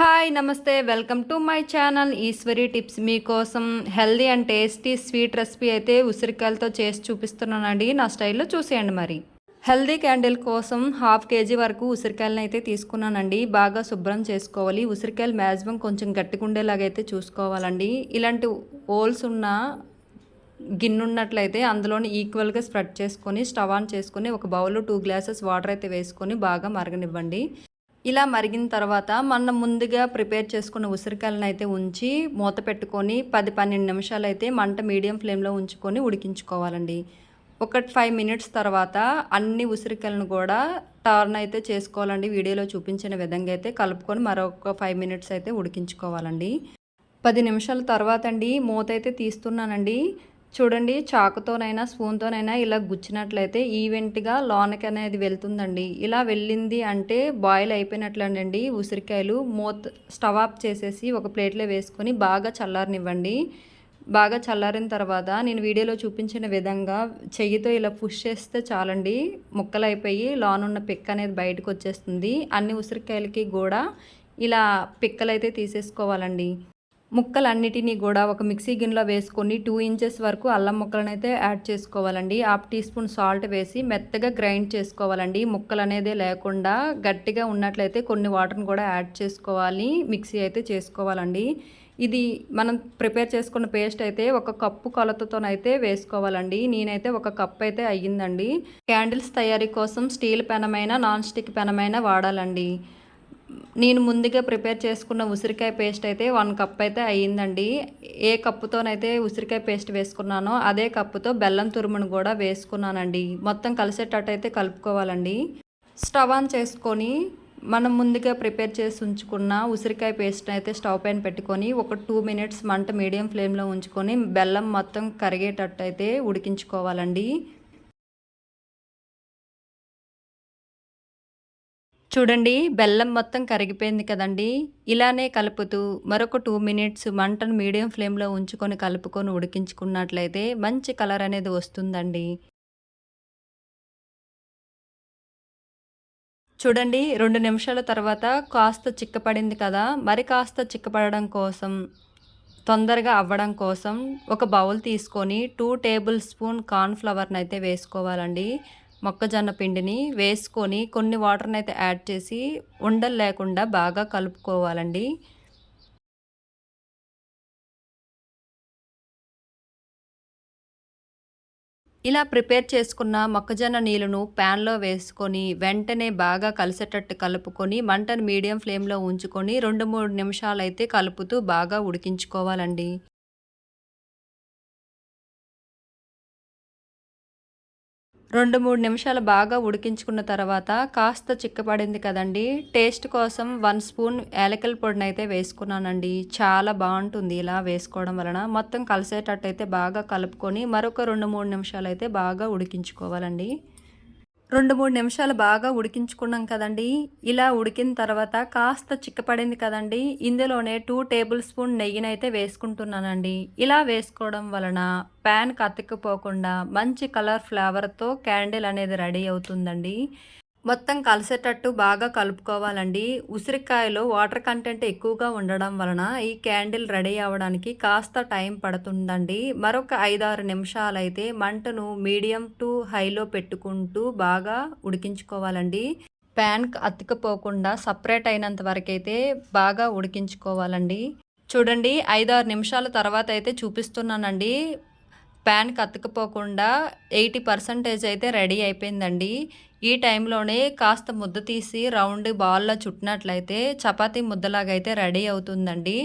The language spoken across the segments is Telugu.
హాయ్ నమస్తే welcome to my channel Eshwari tips మీకోసం. Healthy and tasty sweet recipe అయితే ఉసిరికాయలతో చేసి చూపిస్తున్నానండి. నా స్టైల్లో చూసేయండి మరి. హెల్దీ క్యాండిల్ కోసం హాఫ్ కేజీ వరకు ఉసిరికాయలను అయితే తీసుకున్నానండి. బాగా శుభ్రం చేసుకోవాలి. ఉసిరికాయలు మ్యాక్సిమం కొంచెం గట్టిగా ఉండేలాగైతే చూసుకోవాలండి. ఇలాంటి ఓల్స్ ఉన్న గిన్నె ఉన్నట్లయితే అందులోని ఈక్వల్గా స్ప్రెడ్ చేసుకొని స్టవ్ ఆన్ చేసుకొని ఒక బౌల్లో టూ గ్లాసెస్ వాటర్ అయితే వేసుకొని బాగా మరగనివ్వండి. ఇలా మరిగిన తర్వాత మనం ముందుగా ప్రిపేర్ చేసుకున్న ఉసిరికాయలను అయితే ఉంచి మూత పెట్టుకొని పది పన్నెండు నిమిషాలు అయితే మంట మీడియం ఫ్లేమ్లో ఉంచుకొని ఉడికించుకోవాలండి. ఒక ఫైవ్ మినిట్స్ తర్వాత అన్ని ఉసిరికాయలను కూడా టర్న్ అయితే చేసుకోవాలండి. వీడియోలో చూపించిన విధంగా అయితే కలుపుకొని మరొక ఫైవ్ మినిట్స్ అయితే ఉడికించుకోవాలండి. పది నిమిషాల తర్వాత అండి మూత అయితే తీస్తున్నానండి. చూడండి చాకుతోనైనా స్పూన్తోనైనా ఇలా గుచ్చినట్లయితే ఈవెంట్గా లోనకి అనేది వెళ్తుందండి. ఇలా వెళ్ళింది అంటే బాయిల్ అయిపోయినట్లండి ఉసిరికాయలు మూత స్టవ్ ఆఫ్ చేసేసి ఒక ప్లేట్లో వేసుకొని బాగా చల్లారనివ్వండి. బాగా చల్లారిన తర్వాత నేను వీడియోలో చూపించిన విధంగా చెయ్యితో ఇలా పుష్ చేస్తే చాలండి. ముక్కలు అయిపోయి లోనున్న పిక్ అనేది బయటకు వచ్చేస్తుంది అన్ని ఉసిరికాయలకి కూడా ఇలా పిక్కలు అయితే తీసేసుకోవాలండి. ముక్కలన్నిటినీ కూడా ఒక మిక్సీ గిన్నెలో వేసుకొని టూ ఇంచెస్ వరకు అల్లం ముక్కలను అయితే యాడ్ చేసుకోవాలండి. హాఫ్ టీ స్పూన్ సాల్ట్ వేసి మెత్తగా గ్రైండ్ చేసుకోవాలండి. ముక్కలు అనేది లేకుండా గట్టిగా ఉన్నట్లయితే కొన్ని వాటర్ని కూడా యాడ్ చేసుకోవాలి. మిక్సీ అయితే చేసుకోవాలండి. ఇది మనం ప్రిపేర్ చేసుకున్న పేస్ట్ అయితే ఒక కప్పు కొలతతోనైతే వేసుకోవాలండి. నేనైతే ఒక కప్ అయితే అయ్యిందండి. క్యాండిల్స్ తయారీ కోసం స్టీల్ పెనమైన నాన్ స్టిక్ పెనమైన వాడాలండి. నేను ముందుగా ప్రిపేర్ చేసుకున్న ఉసిరికాయ పేస్ట్ అయితే వన్ కప్ అయితే అయ్యిందండి. ఏ కప్పుతోనైతే ఉసిరికాయ పేస్ట్ వేసుకున్నానో అదే కప్పుతో బెల్లం తురుమును కూడా వేసుకున్నానండి. మొత్తం కలిసేటట్టు అయితే కలుపుకోవాలండి. స్టవ్ ఆన్ చేసుకొని మనం ముందుగా ప్రిపేర్ చేసి ఉంచుకున్న ఉసిరికాయ పేస్ట్ అయితే స్టవ్ పైన పెట్టుకొని ఒక టూ మినిట్స్ మంట మీడియం ఫ్లేమ్లో ఉంచుకొని బెల్లం మొత్తం కరిగేటట్టు అయితే ఉడికించుకోవాలండి. చూడండి బెల్లం మొత్తం కరిగిపోయింది కదండి. ఇలానే కలుపుతూ మరొక టూ మినిట్స్ మంటను మీడియం ఫ్లేమ్లో ఉంచుకొని కలుపుకొని ఉడికించుకున్నట్లయితే మంచి కలర్ అనేది వస్తుందండి. చూడండి రెండు నిమిషాల తర్వాత కాస్త చిక్కపడింది కదా. మరి కాస్త చిక్కపడడం కోసం తొందరగా అవ్వడం కోసం ఒక బౌల్ తీసుకొని టూ టేబుల్ స్పూన్ కార్న్ఫ్లవర్ని అయితే వేసుకోవాలండి. మొక్కజొన్న పిండిని వేసుకొని కొన్ని వాటర్ని అయితే యాడ్ చేసి ఉండలు లేకుండా బాగా కలుపుకోవాలండి. ఇలా ప్రిపేర్ చేసుకున్న మొక్కజొన్న నీళ్ళను ప్యాన్లో వేసుకొని వెంటనే బాగా కలిసేటట్టు కలుపుకొని మంటను మీడియం ఫ్లేమ్లో ఉంచుకొని రెండు మూడు నిమిషాలు అయితే కలుపుతూ బాగా ఉడికించుకోవాలండి. రెండు మూడు నిమిషాలు బాగా ఉడికించుకున్న తర్వాత కాస్త చిక్కపడింది కదండి. టేస్ట్ కోసం వన్ స్పూన్ ఏలకల పొడిని అయితే వేసుకున్నానండి. చాలా బాగుంటుంది ఇలా వేసుకోవడం వలన. మొత్తం కలిసేటట్టు అయితే బాగా కలుపుకొని మరొక రెండు మూడు నిమిషాలు అయితే బాగా ఉడికించుకోవాలండి. రెండు మూడు నిమిషాలు బాగా ఉడికించుకున్నాం కదండి. ఇలా ఉడికిన తర్వాత కాస్త చిక్కపడింది కదండి. ఇందులోనే టూ టేబుల్ స్పూన్ నెయ్యినైతే వేసుకుంటున్నానండి. ఇలా వేసుకోవడం వలన ప్యాన్ కత్తికపోకుండా మంచి కలర్ ఫ్లేవర్తో క్యాండిల్ అనేది రెడీ అవుతుందండి. మొత్తం కలిసేటట్టు బాగా కలుపుకోవాలండి. ఉసిరికాయలో వాటర్ కంటెంట్ ఎక్కువగా ఉండడం వలన ఈ క్యాండిల్ రెడీ అవ్వడానికి కాస్త టైం పడుతుందండి. మరొక ఐదారు నిమిషాలైతే మంటను మీడియం టు హైలో పెట్టుకుంటూ బాగా ఉడికించుకోవాలండి. ప్యాన్ అతికిపోకుండా సపరేట్ అయినంత వరకు అయితే బాగా ఉడికించుకోవాలండి. చూడండి ఐదారు నిమిషాల తర్వాత అయితే చూపిస్తున్నానండి. ప్యాన్కి కత్తుకుపోకుండా ఎయిటీ పర్సంటేజ్ అయితే రెడీ అయిపోయిందండి. ఈ టైంలోనే కాస్త ముద్ద తీసి రౌండ్ బాల్లో చుట్టినట్లయితే చపాతీ ముద్దలాగా అయితే రెడీ అవుతుందండి.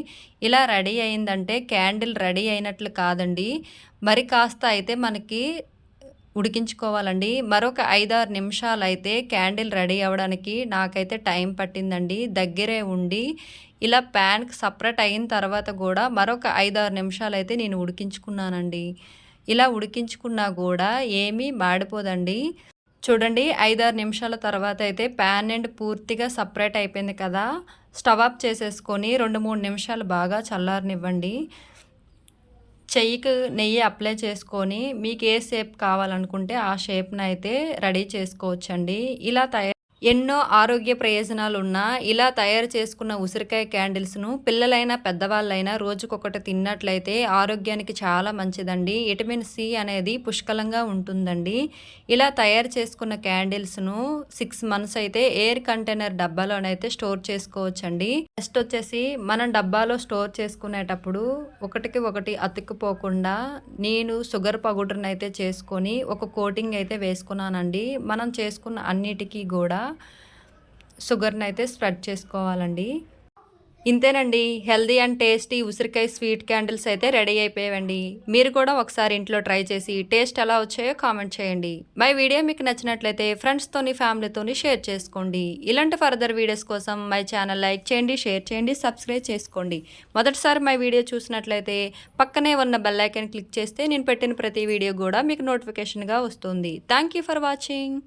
ఇలా రెడీ అయిందంటే క్యాండిల్ రెడీ అయినట్లు కాదండి. మరి కాస్త అయితే మనకి ఉడికించుకోవాలండి. మరొక ఐదారు నిమిషాలు అయితే క్యాండిల్ రెడీ అవ్వడానికి నాకైతే టైం పట్టిందండి. దగ్గరే ఉండి ఇలా ప్యాన్కి సపరేట్ అయిన తర్వాత కూడా మరొక ఐదారు నిమిషాలు అయితే నేను ఉడికించుకున్నానండి. ఇలా ఉడికించుకున్నా కూడా ఏమీ మాడిపోదండి. చూడండి ఐదారు నిమిషాల తర్వాత అయితే ప్యాన్ అండ్ పూర్తిగా సపరేట్ అయిపోయింది కదా. స్టవ్ ఆఫ్ చేసేసుకొని రెండు మూడు నిమిషాలు బాగా చల్లారనివ్వండి. చెయ్యికి నెయ్యి అప్లై చేసుకొని మీకు ఏ షేప్ కావాలనుకుంటే ఆ షేప్ని అయితే రెడీ చేసుకోవచ్చండి. ఇలా తయారు ఎన్నో ఆరోగ్య ప్రయోజనాలున్న ఇలా తయారు చేసుకున్న ఉసిరికాయ క్యాండిల్స్ను పిల్లలైనా పెద్దవాళ్ళైనా రోజుకొకటి తిన్నట్లయితే ఆరోగ్యానికి చాలా మంచిదండి. విటమిన్ సి అనేది పుష్కలంగా ఉంటుందండి. ఇలా తయారు చేసుకున్న క్యాండిల్స్ను సిక్స్ మంత్స్ అయితే ఎయిర్ కంటైనర్ డబ్బాలోనైతే స్టోర్ చేసుకోవచ్చండి. నెక్స్ట్ వచ్చేసి మనం డబ్బాలో స్టోర్ చేసుకునేటప్పుడు ఒకటికి ఒకటి అతుక్కుపోకుండా నేను షుగర్ పౌడర్ని అయితే చేసుకొని ఒక కోటింగ్ అయితే వేసుకున్నానండి. మనం చేసుకున్న అన్నిటికీ కూడా షుగర్ని అయితే స్ప్రెడ్ చేసుకోవాలండి. ఇంతేనండి హెల్దీ అండ్ టేస్టీ ఉసిరికాయ స్వీట్ క్యాండిల్స్ అయితే రెడీ అయిపోయావండి మీరు కూడా ఒకసారి ఇంట్లో ట్రై చేసి టేస్ట్ ఎలా వచ్చాయో కామెంట్ చేయండి. మై వీడియో మీకు నచ్చినట్లయితే ఫ్రెండ్స్తోని ఫ్యామిలీతోని షేర్ చేసుకోండి. ఇలాంటి ఫర్దర్ వీడియోస్ కోసం మై ఛానల్ లైక్ చేయండి షేర్ చేయండి సబ్స్క్రైబ్ చేసుకోండి. మొదటిసారి మై వీడియో చూసినట్లయితే పక్కనే ఉన్న బెల్ ఐకాన్ క్లిక్ చేస్తే నేను పెట్టిన ప్రతి వీడియో కూడా మీకు నోటిఫికేషన్గా వస్తుంది. Thank you for watching.